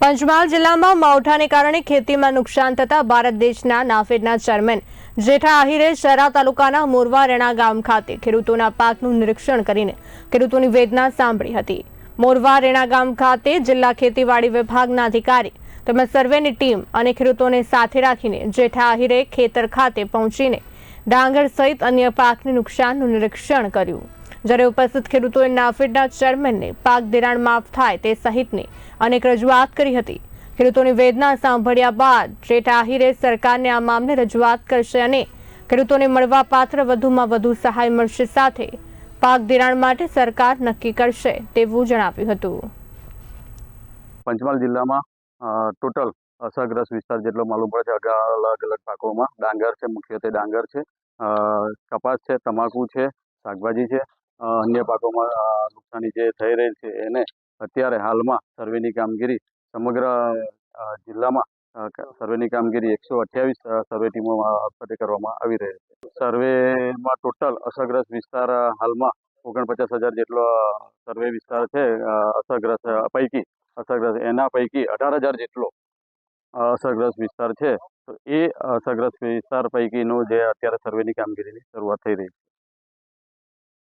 પંચમહાલ જિલ્લામાં માવઠાને કારણે ખેતીમાં નુકસાન થતા ભારત દેશના નાફેડના ચેરમેન જેઠા આહિરે શરા તાલુકાના મોરવા રેણા ગામ ખાતે ખેડૂતોના પાકનું નિરીક્ષણ કરીને ખેડૂતોની વેદના સાંભળી હતી. મોરવા રેણા ગામ ખાતે જિલ્લા ખેતીવાડી વિભાગના અધિકારી તેમજ સર્વેની ટીમ અને ખેડૂતોને સાથે રાખીને જેઠા આહિરે ખેતર ખાતે પહોંચીને ડાંગર સહિત અન્ય પાકને નુકસાનનું નિરીક્ષણ કર્યું. જ્યારે ઉપસ્થિત ખેડૂતોએ નાફેડના ચેરમેનને પાક ધિરાણ માફ થાય તે સહિતની અનેક રજૂઆત કરી હતી. ખેડૂતોની વેદના સાંભળ્યા બાદ જેઠા આહિરે સરકારને આ મામલે રજૂઆત કરશે અને ખેડૂતોને મળવાપાત્ર વધુમાં વધુ સહાય મળશે સાથે પાક ધિરાણ માટે સરકાર નક્કી કરશે તેવું જણાવ્યું હતું. પંચમહાલ જિલ્લામાં ટોટલ અસરગ્રસ્ત વિસ્તાર જેટલો માલુમ પડે છે અલગ અલગ પાકોમાં. ડાંગર છે, મુખ્યત્વે ડાંગર છે. કપાસ છે, તમાકુ છે, શાકભાજી છે. અન્ય પાકોમાં નુકસાની જે થઈ રહી છે એને અત્યારે હાલમાં સર્વેની કામગીરી સમગ્ર જિલ્લામાં સર્વેની કામગીરી એકસો અઠ્યાવીસ સર્વે ટીમો કરવામાં આવી રહી છે. સર્વેમાં ટોટલ અસરગ્રસ્ત વિસ્તાર હાલમાં ઓગણપચાસ હજાર જેટલો સર્વે વિસ્તાર છે. અસરગ્રસ્ત પૈકી અસરગ્રસ્ત, એના પૈકી અઢાર હજાર જેટલો અસરગ્રસ્ત વિસ્તાર છે. તો એ અસરગ્રસ્ત વિસ્તાર પૈકીનો જે અત્યારે સર્વેની કામગીરીની શરૂઆત થઈ રહી છે.